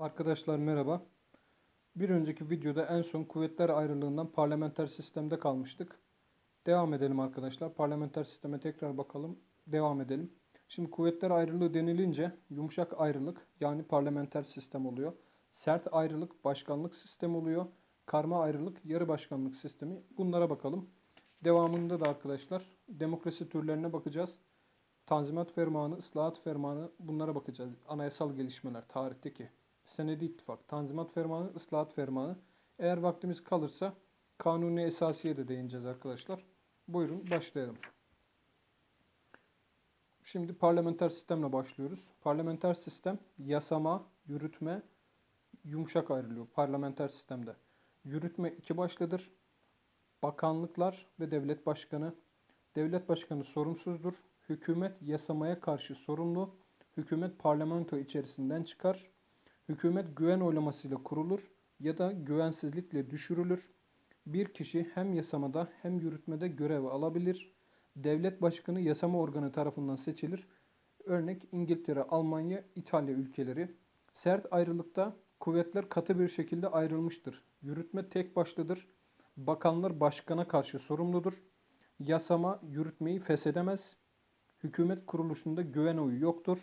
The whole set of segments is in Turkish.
Arkadaşlar merhaba. Bir önceki videoda en son kuvvetler ayrılığından parlamenter sistemde kalmıştık. Devam edelim arkadaşlar. Parlamenter sisteme tekrar bakalım. Devam edelim. Şimdi kuvvetler ayrılığı denilince yumuşak ayrılık yani parlamenter sistem oluyor. Sert ayrılık başkanlık sistemi oluyor. Karma ayrılık yarı başkanlık sistemi. Bunlara bakalım. Devamında da arkadaşlar demokrasi türlerine bakacağız. Tanzimat fermanı, ıslahat fermanı bunlara bakacağız. Anayasal gelişmeler tarihteki. Senedi ittifak, tanzimat fermanı, ıslahat fermanı. Eğer vaktimiz kalırsa kanuni esasiye de değineceğiz arkadaşlar. Buyurun başlayalım. Şimdi parlamenter sistemle başlıyoruz. Parlamenter sistem yasama, yürütme, yumuşak ayrılıyor parlamenter sistemde. Yürütme iki başlıdır. Bakanlıklar ve devlet başkanı. Devlet başkanı sorumsuzdur. Hükümet yasamaya karşı sorumlu. Hükümet parlamento içerisinden çıkar. Hükümet güven oylamasıyla kurulur ya da güvensizlikle düşürülür. Bir kişi hem yasamada hem yürütmede görev alabilir. Devlet başkanı yasama organı tarafından seçilir. Örnek İngiltere, Almanya, İtalya ülkeleri. Sert ayrılıkta kuvvetler katı bir şekilde ayrılmıştır. Yürütme tek başlıdır. Bakanlar başkana karşı sorumludur. Yasama yürütmeyi feshedemez. Hükümet kuruluşunda güven oyu yoktur.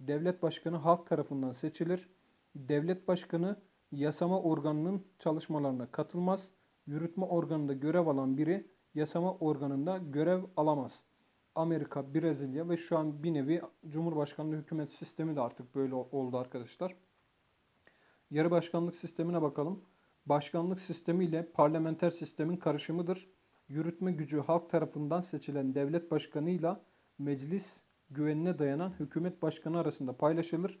Devlet başkanı halk tarafından seçilir. Devlet başkanı yasama organının çalışmalarına katılmaz. Yürütme organında görev alan biri yasama organında görev alamaz. Amerika, Brezilya ve şu an bir nevi Cumhurbaşkanlığı hükümet sistemi de artık böyle oldu arkadaşlar. Yarı başkanlık sistemine bakalım. Başkanlık sistemi ile parlamenter sistemin karışımıdır. Yürütme gücü halk tarafından seçilen devlet başkanıyla meclis güvenine dayanan hükümet başkanı arasında paylaşılır.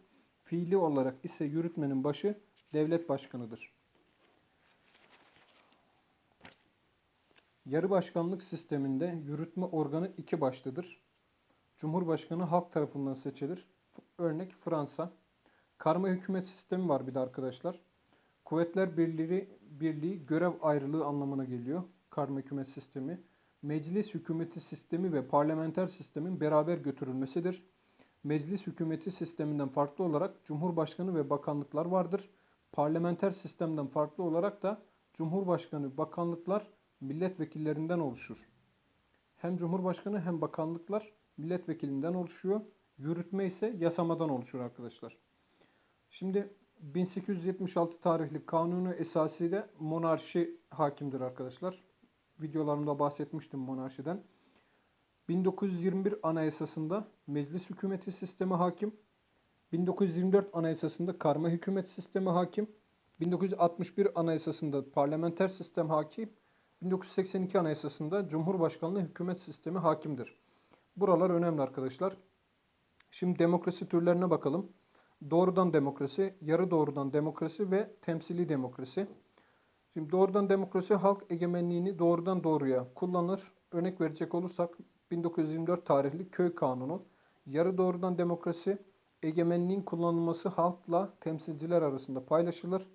Fiili olarak ise yürütmenin başı devlet başkanıdır. Yarı başkanlık sisteminde yürütme organı iki başlıdır. Cumhurbaşkanı halk tarafından seçilir. Örnek Fransa. Karma hükümet sistemi var bir de arkadaşlar. Kuvvetler Birliği, Birliği görev ayrılığı anlamına geliyor. Karma hükümet sistemi. Meclis hükümeti sistemi ve parlamenter sistemin beraber götürülmesidir. Meclis hükümeti sisteminden farklı olarak Cumhurbaşkanı ve bakanlıklar vardır. Parlamenter sistemden farklı olarak da Cumhurbaşkanı, bakanlıklar milletvekillerinden oluşur. Hem Cumhurbaşkanı hem bakanlıklar milletvekilinden oluşuyor. Yürütme ise yasamadan oluşur arkadaşlar. Şimdi 1876 tarihli kanunu esasıyla monarşi hakimdir arkadaşlar. Videolarımda bahsetmiştim monarşiden. 1921 Anayasası'nda meclis hükümeti sistemi hakim. 1924 Anayasası'nda karma hükümet sistemi hakim. 1961 Anayasası'nda parlamenter sistem hakim. 1982 Anayasası'nda Cumhurbaşkanlığı hükümet sistemi hakimdir. Buralar önemli arkadaşlar. Şimdi demokrasi türlerine bakalım. Doğrudan demokrasi, yarı doğrudan demokrasi ve temsili demokrasi. Şimdi doğrudan demokrasi halk egemenliğini doğrudan doğruya kullanır. Örnek verecek olursak 1924 tarihli köy kanunu. Yarı doğrudan demokrasi egemenliğin kullanılması halkla temsilciler arasında paylaşılır.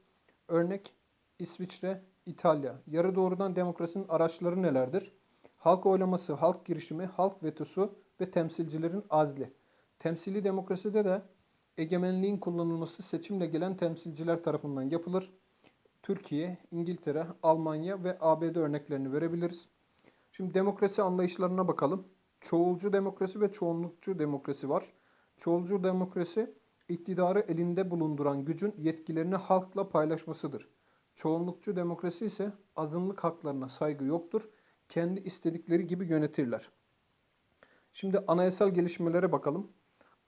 Örnek İsviçre, İtalya. Yarı doğrudan demokrasinin araçları nelerdir? Halk oylaması, halk girişimi, halk vetosu ve temsilcilerin azli. Temsili demokraside de egemenliğin kullanılması seçimle gelen temsilciler tarafından yapılır. Türkiye, İngiltere, Almanya ve ABD örneklerini verebiliriz. Şimdi demokrasi anlayışlarına bakalım. Çoğulcu demokrasi ve çoğunlukçu demokrasi var. Çoğulcu demokrasi iktidarı elinde bulunduran gücün yetkilerini halkla paylaşmasıdır. Çoğunlukçu demokrasi ise azınlık haklarına saygı yoktur. Kendi istedikleri gibi yönetirler. Şimdi anayasal gelişmelere bakalım.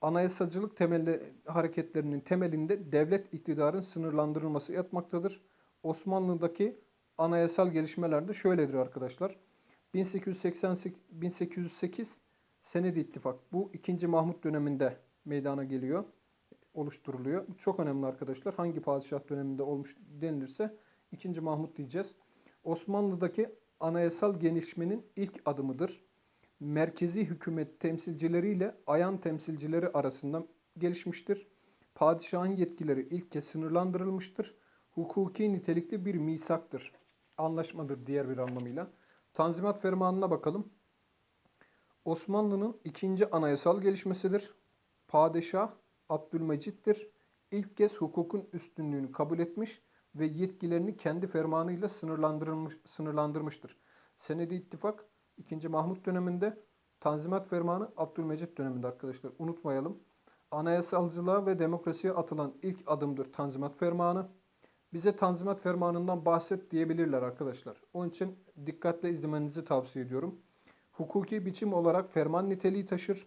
Anayasacılık temelli hareketlerinin temelinde devlet iktidarın sınırlandırılması yatmaktadır. Osmanlı'daki anayasal gelişmelerde şöyledir arkadaşlar. 1888 1808 Senedi İttifak. Bu 2. Mahmut döneminde meydana geliyor, oluşturuluyor. Çok önemli arkadaşlar. Hangi padişah döneminde olmuş denilirse 2. Mahmut diyeceğiz. Osmanlı'daki anayasal gelişmenin ilk adımıdır. Merkezi hükümet temsilcileriyle ayan temsilcileri arasında gelişmiştir. Padişahın yetkileri ilk kez sınırlandırılmıştır. Hukuki nitelikli bir misaktır. Anlaşmadır diğer bir anlamıyla. Tanzimat Fermanı'na bakalım. Osmanlı'nın ikinci anayasal gelişmesidir. Padişah Abdülmecit'tir. ilk kez hukukun üstünlüğünü kabul etmiş ve yetkilerini kendi fermanıyla sınırlandırılmış, sınırlandırmıştır. Senedi İttifak 2. Mahmut döneminde, Tanzimat Fermanı Abdülmecit döneminde arkadaşlar unutmayalım. Anayasalcılığa ve demokrasiye atılan ilk adımdır Tanzimat Fermanı. Bize Tanzimat Fermanı'ndan bahset diyebilirler arkadaşlar. Onun için dikkatle izlemenizi tavsiye ediyorum. Hukuki biçim olarak ferman niteliği taşır.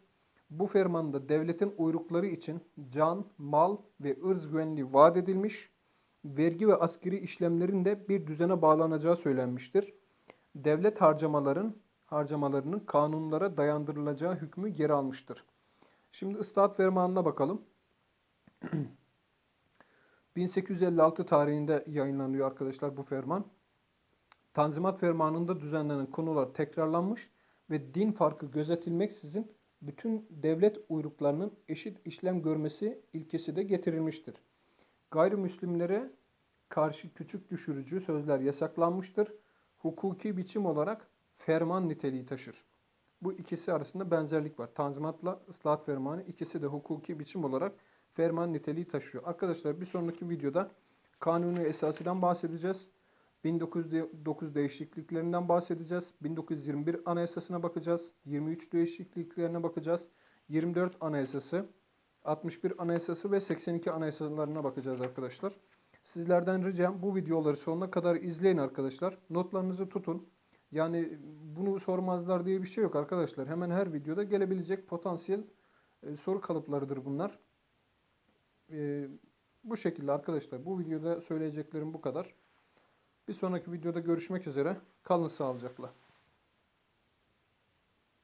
Bu fermanda devletin uyrukları için can, mal ve ırz güvenliği vaat edilmiş, vergi ve askeri işlemlerin de bir düzene bağlanacağı söylenmiştir. Devlet harcamaların harcamalarının kanunlara dayandırılacağı hükmü yer almıştır. Şimdi ıslahat fermanına bakalım. 1856 tarihinde yayınlanıyor arkadaşlar bu ferman. Tanzimat Fermanı'nda düzenlenen konular tekrarlanmış ve din farkı gözetilmeksizin bütün devlet uyruklarının eşit işlem görmesi ilkesi de getirilmiştir. Gayrimüslimlere karşı küçük düşürücü sözler yasaklanmıştır. Hukuki biçim olarak ferman niteliği taşır. Bu ikisi arasında benzerlik var. Tanzimatla ıslahat fermanı ikisi de hukuki biçim olarak ferman niteliği taşıyor. Arkadaşlar bir sonraki videoda kanuni esasından bahsedeceğiz. 1909 değişikliklerinden bahsedeceğiz. 1921 anayasasına bakacağız. 23 değişikliklerine bakacağız. 24 anayasası, 61 anayasası ve 82 anayasalarına bakacağız arkadaşlar. Sizlerden ricam bu videoları sonuna kadar izleyin arkadaşlar. Notlarınızı tutun. Yani bunu sormazlar diye bir şey yok arkadaşlar. Hemen her videoda gelebilecek potansiyel e, soru kalıplarıdır bunlar. E, bu şekilde arkadaşlar. Bu videoda söyleyeceklerim bu kadar. Bir sonraki videoda görüşmek üzere. Kalın sağlıcakla.